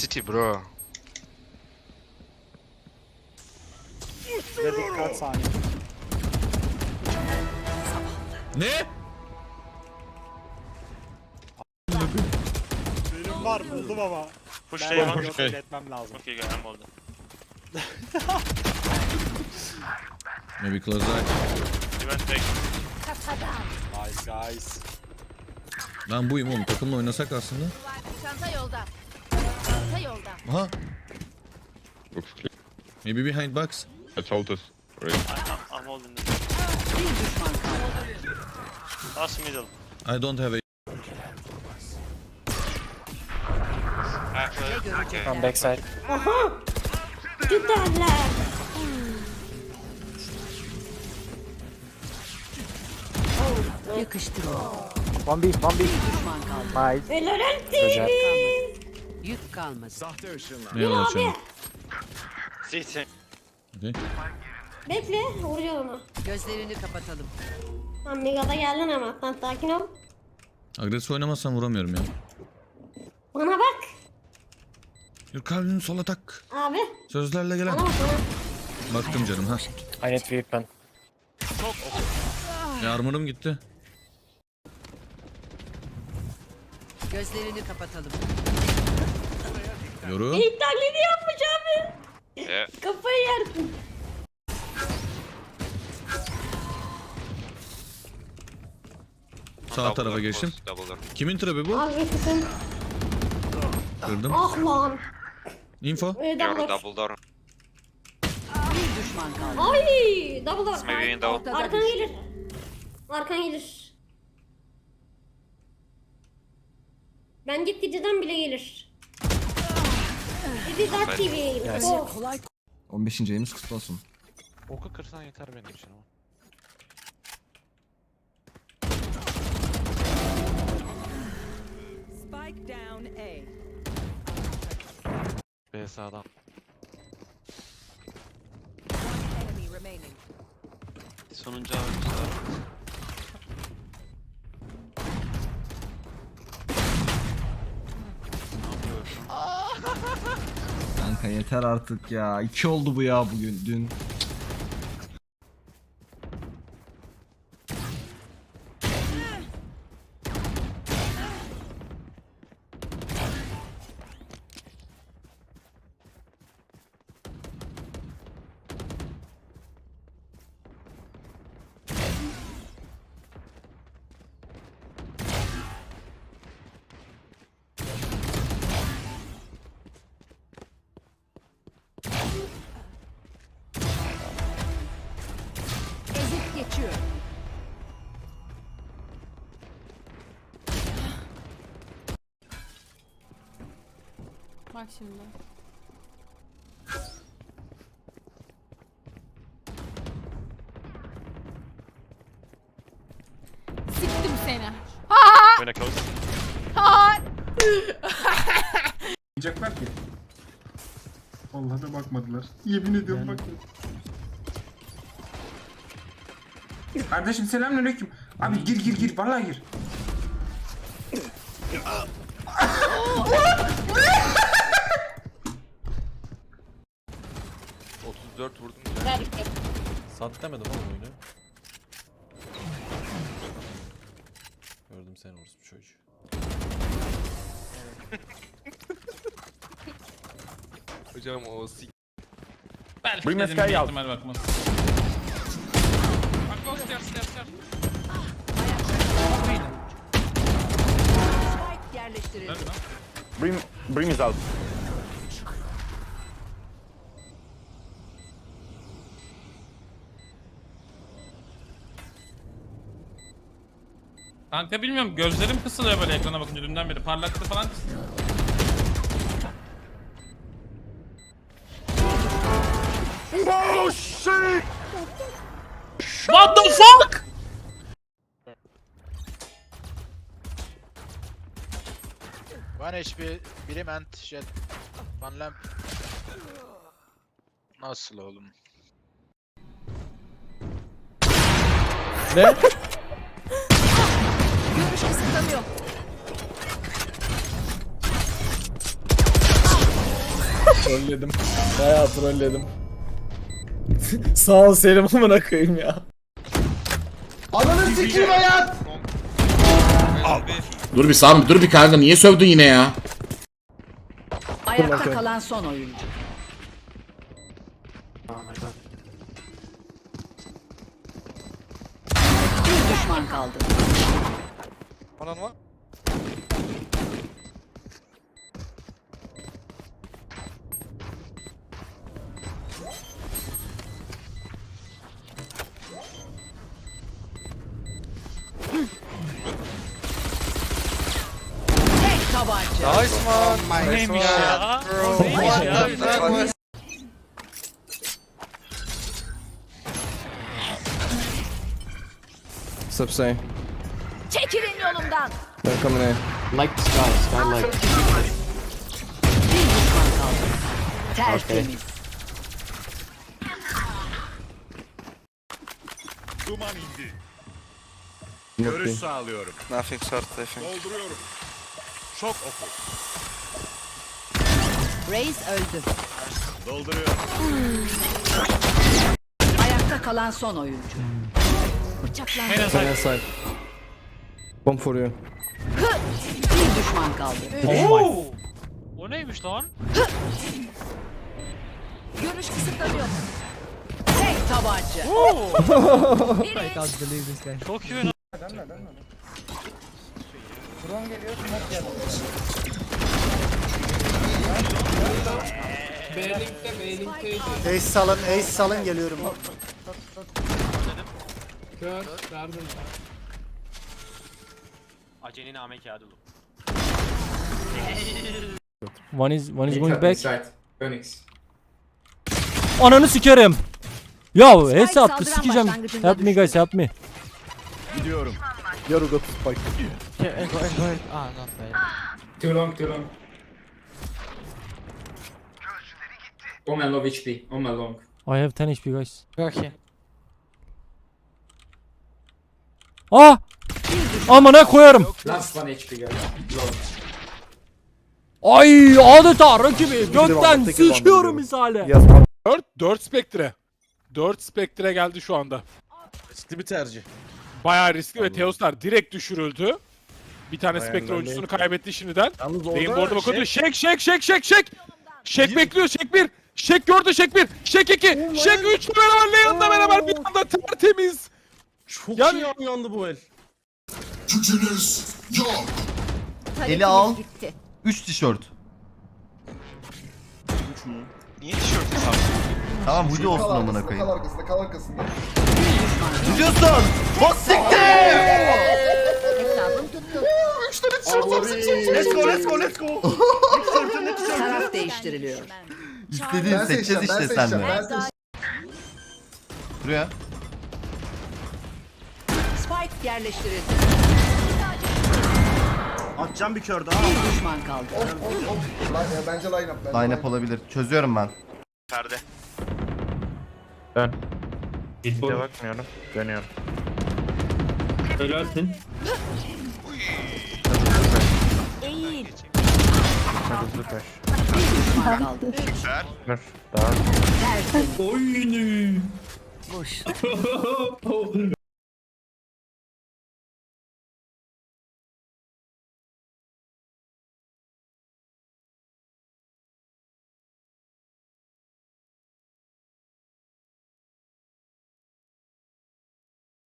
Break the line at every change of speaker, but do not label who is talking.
City bro.
Ve dikkat saniye.
Ne?
Benim var buldum ama.
Push
Ben
şey var.
yok iletmem lazım.
Okay, got him oldu.
Maybe close eye.
Event take.
Nice guys.
Ben buyum oğlum. Takımla oynasak aslında.
Çanta yolda. Çanta yolda.
Aha.
Looks clear.
Maybe behind box.
I told us. Right.
I'm, I'm holding this. Last middle.
I don't have a...
Actually,
From backside.
Giderler.
Yakıştır o.
One B, one B.
Düşman kaldı.
Nice.
Helal
Güzel.
Yük kalmadı.
Ne açalım?
CT.
Okay.
Bekle vuracağım onu.
Gözlerini kapatalım.
Lan Mega'da geldin ama sen sakin ol.
Agresif oynamazsan vuramıyorum ya.
Bana bak.
Your kalbini sola tak.
Abi.
Sözlerle gelen.
Bana bak bana.
Baktım canım ha.
I need weapon.
Ya armorum gitti.
Gözlerini kapatalım.
Yoru.
İlk taklidi yapmış abi. Kafayı yersin.
Sağ tarafa geçtim. Kimin trap'i bu?
Abi kızım.
Kırdım.
Ah lan.
Info.
Ee, double door.
double door.
Bir düşman kaldı.
Ay double door.
Maybe window.
Ortada
Arkan
düştü.
gelir. Arkan gelir. Ben gitgiceden bile gelir. Bizi Dark TV'ye gelir. Oh.
15. ayımız kutlu olsun.
Oku kırsan yeter benim için ama.
Spike down A.
B sağdan.
Enemy remaining.
Sonuncu abi.
Kanka yeter artık ya. İki oldu bu ya bugün dün.
Bak şimdi. Siktim seni.
Böyle close.
Yapacaklar ki. Vallahi da bakmadılar. Yemin ediyorum bakmadılar. Kardeşim selamünaleyküm. Abi gir gir gir vallahi gir.
Sat demedim oğlum oyunu. Gördüm seni orospu çocuğu.
Hocam o s***
Belki
Bring
dedim
Sky
büyük
out.
ihtimal bakmaz.
Spike yerleştirildi.
Nerede lan?
Bring, bring us out.
Kanka bilmiyorum gözlerim kısılıyor böyle ekrana bakınca dünden beri parlaktı falan. What the fuck?
One HP, biri ment, jet. One lamp. Nasıl oğlum?
Görüş
trolledim. Bayağı trolledim. Sağ ol Selim amına koyayım ya.
Dur bir Sami dur bir kanka niye sövdün yine ya?
Ayakta kalan son oyuncu. Bir düşman kaldı. Tek tabanca.
Neymiş ya? Neymiş ya?
Subsay.
Çekilin yolumdan.
They're coming in.
Like the sky, sky like.
Bir düşman kaldı. Tertemiz.
Görüş
sağlıyorum. Nothing short, I think.
Reis öldü. Ayakta kalan son oyuncu. Bıçaklandı.
Turn inside. Bomb for you.
Bir düşman kaldı.
Oo! O neymiş lan?
Görüş kısıtlanıyor. Tek tabanca.
Çok iyi lan.
Ace salın, ace salın geliyorum.
Acenin amek yağdı
One is one is going back.
Phoenix.
Ananı sikerim. Ya
Spike
hesa attı
saldıran
sikeceğim.
başlangıcında
Help me guys help me. Gidiyorum. Yoru go to spike.
Too long, too long. Omen low HP. Omen long.
I have 10 HP guys. Ah! Amına koyarım.
Last one HP guys. Low.
Ay adeta rakibi gökten sikiyorum misali.
4, 4 spektre. 4 spektre geldi şu anda.
Riskli bir tercih.
Bayağı riskli ve Teoslar direkt düşürüldü. Bir tane spektre
Ayağından
oyuncusunu
değil.
kaybetti şimdiden.
Yalnız
Beyin bu arada bakıyordu. Şek şek şek şek şek. Şek bekliyor şek 1. Şek gördü şek 1. Şek 2. Şek 3 beraber Leon'la beraber bir anda tertemiz.
Çok
Yani-
iyi uyandı bu el.
Eli al. Gitti.
3 tişört.
Niye tişörtü sattın?
Tamam hoodie olsun amına koyayım.
arkasında, kal arkasında.
Ne diyorsun? Bak siktir!
Hesabım tuttu.
Let's go let's go let's go.
Taraf değiştiriliyor.
İstediğin seçeceğiz işte senle. Buraya.
Spike yerleştirildi.
Atacağım bir kör
Bir düşman kaldı.
Bence line up.
Line up olabilir. Çözüyorum ben.
Perde.
Hiçbir bakmıyorum. Dönüyorum.
Helalsin.
Eğil.
Hızlı koş.
Bir düşman kaldı.
Dur. Daha.
Oyunu.
Boş.